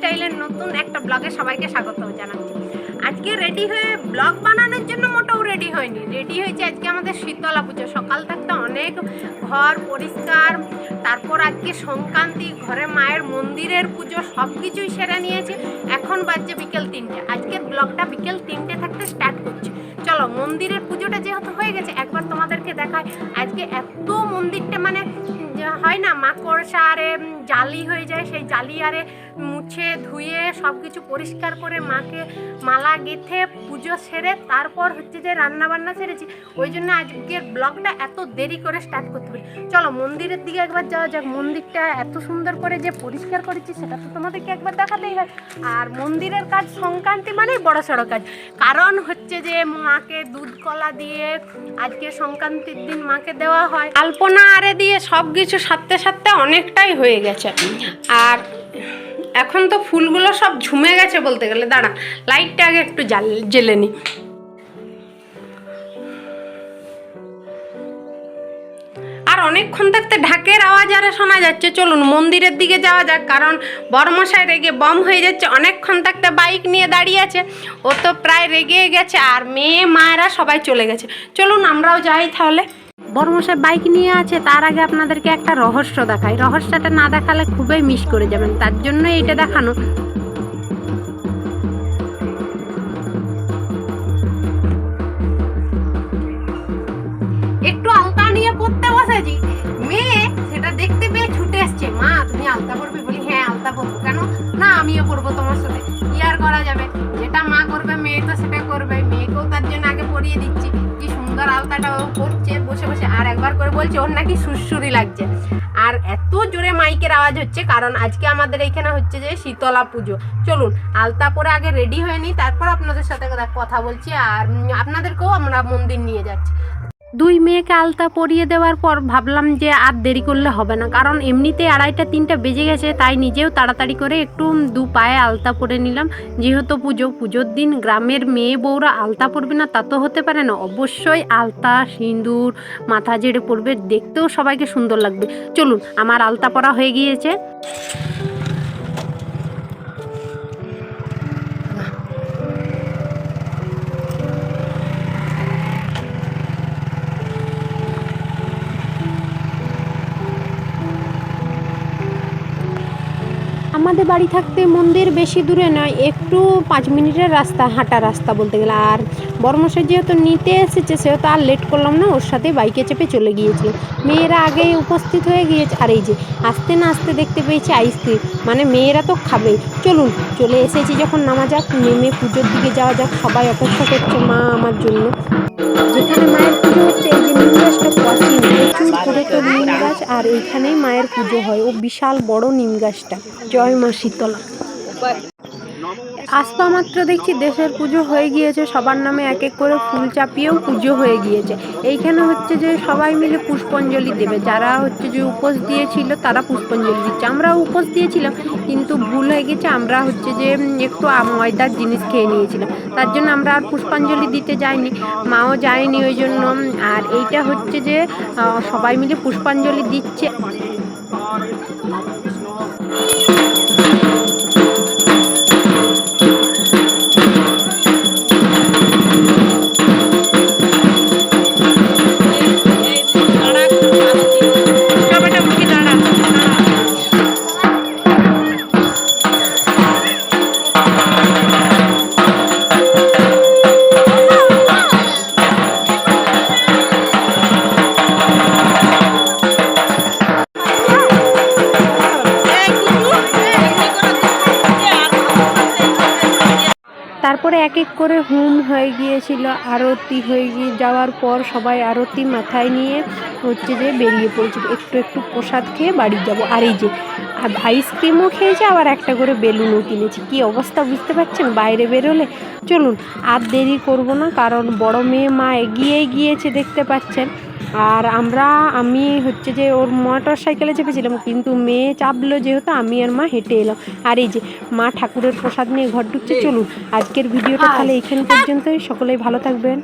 লাইফস্টাইলের নতুন একটা ব্লগে সবাইকে স্বাগত জানাচ্ছি। আজকে রেডি হয়ে ব্লগ বানানোর জন্য মোটেও রেডি হয়নি। রেডি হয়েছে আজকে আমাদের শীতলা পুজো। সকাল থাকতে অনেক ঘর পরিষ্কার, তারপর আজকে সংক্রান্তি, ঘরে মায়ের মন্দিরের পুজো সব কিছুই সেরে নিয়েছে। এখন বাজছে বিকেল তিনটে। আজকের ব্লগটা বিকেল তিনটে থাকতে স্টার্ট করছি। চলো, মন্দিরের পুজোটা যেহেতু হয়ে গেছে, একবার তোমাদেরকে দেখায় আজকে এত মন্দিরটা মানে হয় না মাকড়সা আরে জালি হয়ে যায়। সেই জালি আরে সব কিছু পরিষ্কার করে মাকে মালা গেঁথে পুজো সেরে তারপর হচ্ছে যে রান্না বান্না সেরেছি। ওই জন্য আজকের ব্লগটা এত দেরি করে স্টার্ট করতে পারি চলো মন্দিরের দিকে একবার যাওয়া যাক। মন্দিরটা এত সুন্দর করে যে পরিষ্কার করেছি, সেটা তো তোমাদেরকে একবার দেখাতেই হয়। আর মন্দিরের কাজ সংক্রান্তি মানেই বড় সড়ো কাজ। কারণ হচ্ছে যে মাকে দুধ কলা দিয়ে আজকে সংক্রান্তির দিন মাকে দেওয়া হয়। আলপনা আরে দিয়ে সব কিছু সাথে সাথে অনেকটাই হয়ে গেছে। আর এখন তো ফুলগুলো সব ঝুমে গেছে বলতে গেলে। দাঁড়া লাইটটা আগে একটু জ্বাল, জ্বেলে নি। আর অনেকক্ষণ থাকতে ঢাকের আওয়াজ আরে শোনা যাচ্ছে। চলুন, মন্দিরের দিকে যাওয়া যাক, কারণ বড়মশাই রেগে বম হয়ে যাচ্ছে। অনেকক্ষণ থাকতে বাইক নিয়ে দাঁড়িয়ে আছে। ও তো প্রায় রেগে গেছে, আর মেয়ে, মায়েরা সবাই চলে গেছে। চলুন, আমরাও যাই তাহলে। বড়মশাই বাইক নিয়ে আছে, তার আগে আপনাদেরকে একটা রহস্য দেখাই। রহস্যটা না দেখালে খুবই মিস করে যাবেন, তার জন্য এইটা দেখানো। একটু আলতা নিয়ে পড়তে বসেছি। মেয়ে সেটা দেখতে পেয়ে ছুটে আসছে মা, তুমি আলতা পরবে? বলি হ্যাঁ আলতা পরবো। কেন? না, আমিও পরবো তোমার সাথে। কি আর করা যাবে? বলছে, ওর নাকি সুরসুরি লাগছে। আর এত জোরে মাইকের আওয়াজ হচ্ছে, কারণ আজকে আমাদের এখানে হচ্ছে যে শীতলা পুজো। চলুন, আলতা পরে আগে রেডি হয়ে নিই, তারপর আপনাদের সাথে কথা বলছি, আর আপনাদেরকেও আমরা মন্দির নিয়ে যাচ্ছি। দুই মেয়েকে আলতা পরিয়ে দেওয়ার পর ভাবলাম যে আর দেরি করলে হবে না। কারণ এমনিতে আড়াইটা তিনটা বেজে গেছে, তাই নিজেও তাড়াতাড়ি করে একটু দু পায়ে আলতা পরে নিলাম। যেহেতু পুজো, পুজোর দিন গ্রামের মেয়ে বউরা আলতা পরবে না, তা তো হতে পারে না। অবশ্যই আলতা, সিঁদুর, মাথা জেড়ে পরবে, দেখতেও সবাইকে সুন্দর লাগবে। চলুন, আমার আলতা পরা হয়ে গিয়েছে। আমাদের বাড়ি থাকতে মন্দির বেশি দূরে নয়, একটু পাঁচ মিনিটের রাস্তা, হাঁটা রাস্তা বলতে গেলে। আর বর্মশাই যেহেতু নিতে এসেছে, সেহেতু আর লেট করলাম না, ওর সাথে বাইকে চেপে চলে গিয়েছিল মেয়েরা আগেই উপস্থিত হয়ে গিয়েছে। আর এই যে আসতে না আসতে দেখতে পেয়েছি আইসক্রিম মানে মেয়েরা তো খাবেই। চলুন, চলে এসেছি যখন নামা যাক, নেমে পুজোর দিকে যাওয়া যাক, সবাই অপেক্ষা করছে মা আমার জন্য। যেখানে মায়ের পুজো হচ্ছে এই যে নিম গাছটা প্রচুর করে তো নিম গাছ, আর এইখানেই মায়ের পুজো হয়। ও বিশাল বড় নিম গাছটা। জয় মা শীতলা। আসবা মাত্র দেখছি দেশের পুজো হয়ে গিয়েছে, সবার নামে এক এক করে ফুল চাপিয়েও পুজো হয়ে গিয়েছে। এইখানে হচ্ছে যে সবাই মিলে পুষ্পাঞ্জলি দেবে। যারা হচ্ছে যে উপোস দিয়েছিল, তারা পুষ্পাঞ্জলি দিচ্ছে। আমরা উপোস দিয়েছিলাম, কিন্তু ভুল হয়ে গেছে। আমরা হচ্ছে যে একটু ময়দার জিনিস খেয়ে নিয়েছিলাম। তার জন্য আমরা আর পুষ্পাঞ্জলি দিতে যাইনি, মাও যায়নি ওই জন্য। আর এইটা হচ্ছে যে সবাই মিলে পুষ্পাঞ্জলি দিচ্ছে। তারপরে এক এক করে হুম হয়ে গিয়েছিল, আরতি হয়ে গিয়ে যাওয়ার পর সবাই আরতি মাথায় নিয়ে হচ্ছে যে বেরিয়ে পড়েছিল। একটু একটু প্রসাদ খেয়ে বাড়ি যাব। আর এই যে, আর আইসক্রিমও খেয়েছে আবার একটা করে বেলুনও কিনেছি। কি অবস্থা বুঝতে পারছেন? বাইরে বেরোলে চলুন, আর দেরি করব না, কারণ বড় মেয়ে মা এগিয়ে গিয়েছে দেখতে পাচ্ছেন। আর আমরা আমি হচ্ছে যে ওর মোটর সাইকেলে চেপেছিলাম কিন্তু মেয়ে চাপলো যেহেতু আমি আর মা হেঁটে এলাম। আর এই যে মা ঠাকুরের প্রসাদ নিয়ে ঘর ঢুকছে চলুন। আজকের ভিডিওটা তাহলে এখান পর্যন্তই। সকলেই ভালো থাকবেন।